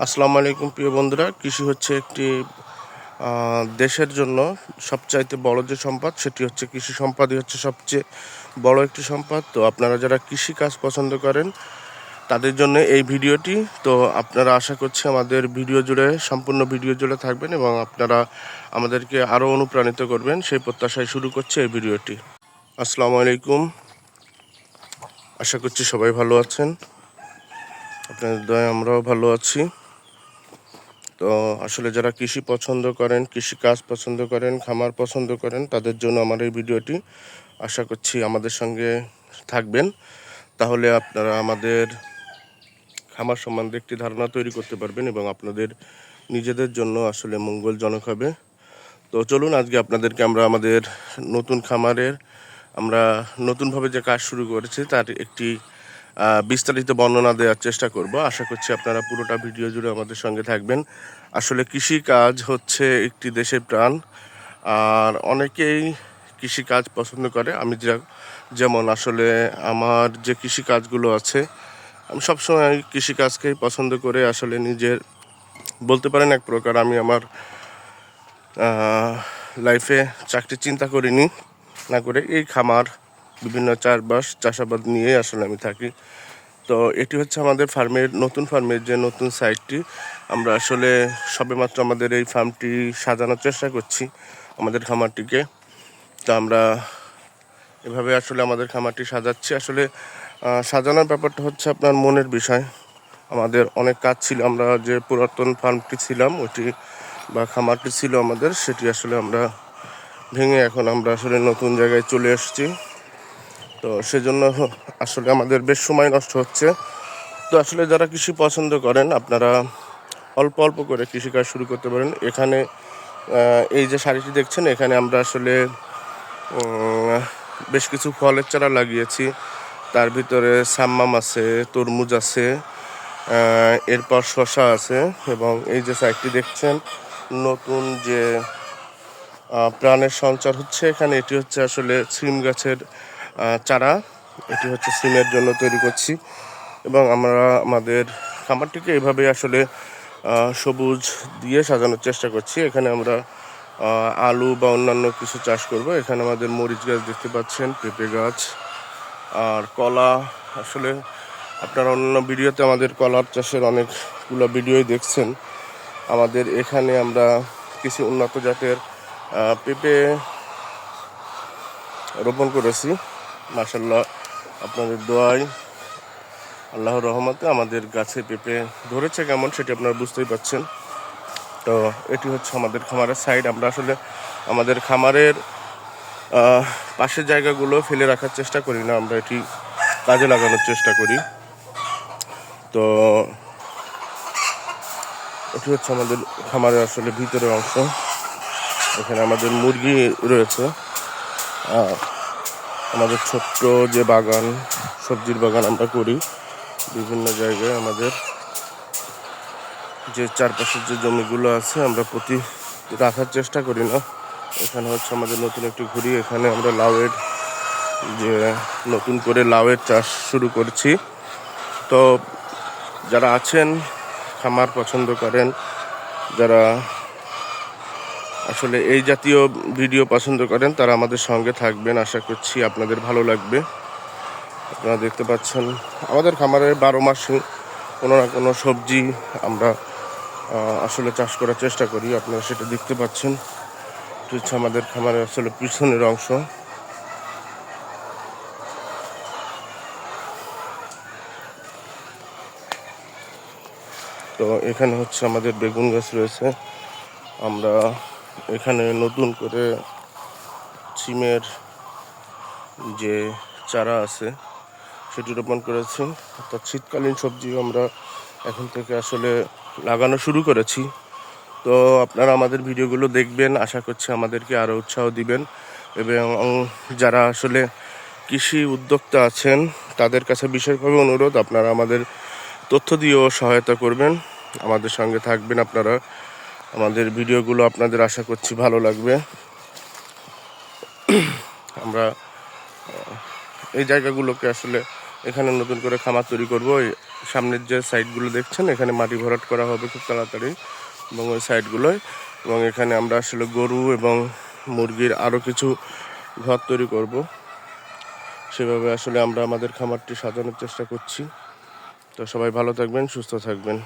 আসসালামু আলাইকুম প্রিয় বন্ধুরা। কৃষি হচ্ছে একটি দেশের জন্য সবচাইতে বড় যে সম্পদ, সেটি হচ্ছে কৃষি সম্পদই হচ্ছে সবচেয়ে বড় একটি সম্পদ। তো আপনারা যারা কৃষি কাজ পছন্দ করেন, তাদের জন্য এই ভিডিওটি। তো আপনারা আশা করছি আমাদের ভিডিও জুড়ে, সম্পূর্ণ ভিডিও জুড়ে থাকবেন এবং আপনারা আমাদেরকে আরও অনুপ্রাণিত করবেন। সেই প্রত্যাশায় শুরু করছে এই ভিডিওটি। আসসালামু আলাইকুম। আশা করছি সবাই ভালো আছেন। আপনাদের দয়া আমরাও ভালো আছি। তো আসলে যারা কৃষি পছন্দ করেন কৃষি কাজ পছন্দ করেন, খামার পছন্দ করেন, তাদের জন্য আমার এই ভিডিওটি আশা করছি আমাদের সঙ্গে থাকবেন। তাহলে আপনারা আমাদের খামার সম্বন্ধে একটি ধারণা তৈরি করতে পারবেন এবং আপনাদের নিজেদের জন্য আসলে মঙ্গলজনক হবে। তো চলুন, আজকে আপনাদেরকে আমরা আমাদের নতুন খামারের, আমরা নতুনভাবে যে কাজ শুরু করেছি, তার একটি বিস্তারিত বর্ণনা দেওয়ার চেষ্টা করব। আশা করছি আপনারা পুরোটা ভিডিও জুড়ে আমাদের সঙ্গে থাকবেন। আসলে কৃষি কাজ হচ্ছে একটি দেশের প্রাণ, আর অনেকেই কৃষি কাজ পছন্দ করে। আমি যা- যেমন আসলে আমার যে কৃষি কাজগুলো আছে, আমি সবসময় কৃষি কাজকেই পছন্দ করে আসলে নিজের, বলতে পারেন এক প্রকার আমি আমার লাইফে চাকরি চিন্তা করিনি, না করে এই খামার বিভিন্ন চাষবাস, চাষাবাদ নিয়ে আসলে আমি থাকি। তো এটি হচ্ছে আমাদের ফার্মের, নতুন ফার্মের যে নতুন সাইটটি, আমরা আসলে সবেমাত্র আমাদের এই ফার্মটি সাজানোর চেষ্টা করছি আমাদের খামারটিকে। তো আমরা এভাবে আসলে আমাদের খামারটি সাজাচ্ছি। আসলে সাজানোর ব্যাপারটা হচ্ছে আপনার মনের বিষয়। আমাদের অনেক কাজ ছিল, আমরা যে পুরাতন ফার্মটি ছিলাম, ওটি বা খামারটি ছিল আমাদের, সেটি আসলে আমরা ভেঙে এখন আমরা আসলে নতুন জায়গায় চলে এসেছি। তো সেজন্য আসলে আমাদের বেশ সময় নষ্ট হচ্ছে। তো আসলে যারা কৃষি পছন্দ করেন, আপনারা অল্প অল্প করে কৃষিকাজ শুরু করতে পারেন। এখানে এই যে শাড়িটি দেখছেন, এখানে আমরা আসলে বেশ কিছু ফলের চারা লাগিয়েছি। তার ভিতরে সাম্মাম আছে, তরমুজ আছে এরপর শশা আছে এবং এই যে সাইডটি দেখছেন, নতুন যে প্রাণের সঞ্চার হচ্ছে এখানে, এটি হচ্ছে আসলে সিম গাছের চারা, এটি হচ্ছে সিমের জন্য তৈরি করছি। এবং আমরা আমাদের খামারটিকে এইভাবে আসলে সবুজ দিয়ে সাজানোর চেষ্টা করছি। এখানে আমরা আলু বা অন্যান্য কিছু চাষ করব। এখানে আমাদের মরিচ গাছ দেখতে পাচ্ছেন, পেঁপে গাছ আর কলা। আসলে আপনারা অন্যান্য ভিডিওতে আমাদের কলার চাষের অনেকগুলো ভিডিওই দেখছেন। আমাদের এখানে আমরা কিছু উন্নত জাতের পেঁপে রোপণ করেছি। মাসাল্লাহ আপনাদের দোয়ায় আল্লাহর রহমতে আমাদের গাছে পেঁপে ধরেছে কেমন সেটি আপনারা বুঝতেই পাচ্ছেন। তো এটি হচ্ছে আমাদের খামারের সাইড আমরা আসলে আমাদের খামারের পাশের জায়গাগুলো ফেলে রাখার চেষ্টা করি না, আমরা এটি কাজে লাগানোর চেষ্টা করি। তো এটি হচ্ছে আমাদের খামারের আসলে ভিতরের অংশ। এখানে আমাদের মুরগি রয়েছে। আমাদের ছোট্ট যে বাগান, সবজির বাগান আমরা করি, বিভিন্ন জায়গায় আমাদের যে চারপাশের যে জমিগুলো আছে, আমরা প্রতি রাখার চেষ্টা করি না। এখানে হচ্ছে আমাদের নতুন একটি ঘুরি এখানে আমরা লাউয়ের যে নতুন করে লাউয়ের চাষ শুরু করছি। তো যারা আছেন, খামার পছন্দ করেন, যারা আসলে এই জাতীয় ভিডিও পছন্দ করেন, তারা আমাদের সঙ্গে থাকবেন। আশা করছি আপনাদের ভালো লাগবে। আপনারা দেখতে পাচ্ছেন, আমাদের খামারে বারো মাসে কোনো না কোনো সবজি আমরা আসলে চাষ করার চেষ্টা করি। আপনারা সেটা দেখতে পাচ্ছেন। এটা হচ্ছে আমাদের খামারের আসলে পিছনের অংশ। তো এখানে হচ্ছে আমাদের বেগুন গাছ রয়েছে। আমরা এখানে নতুন করে সিমের যে চারা আছে, সেটি রোপণ করেছি। অর্থাৎ শীতকালীন সবজি আমরা এখন থেকে আসলে লাগানো শুরু করেছি। তো আপনারা আমাদের ভিডিওগুলো দেখবেন, আশা করছি আমাদেরকে আরও উৎসাহ দিবেন এবং যারা আসলে কৃষি উদ্যোক্তা আছেন, তাদের কাছে বিশেষভাবে অনুরোধ, আপনারা আমাদের তথ্য দিয়েও সহায়তা করবেন। আমাদের সঙ্গে থাকবেন আপনারা। আমাদের ভিডিওগুলো আপনাদের আশা করছি ভালো লাগবে। আমরা এই জায়গাগুলোকে আসলে এখানে নতুন করে খামার তৈরি করব। সামনের যে সাইডগুলো দেখছেন, এখানে মাটি ভরাট করা হবে খুব তাড়াতাড়ি। এবং ওই সাইডগুলোয় এবং এখানে আমরা আসলে গরু এবং মুরগির আরও কিছু ঘর তৈরি করব। সেভাবে আসলে আমরা আমাদের খামারটি সাজানোর চেষ্টা করছি। তো সবাই ভালো থাকবেন, সুস্থ থাকবেন।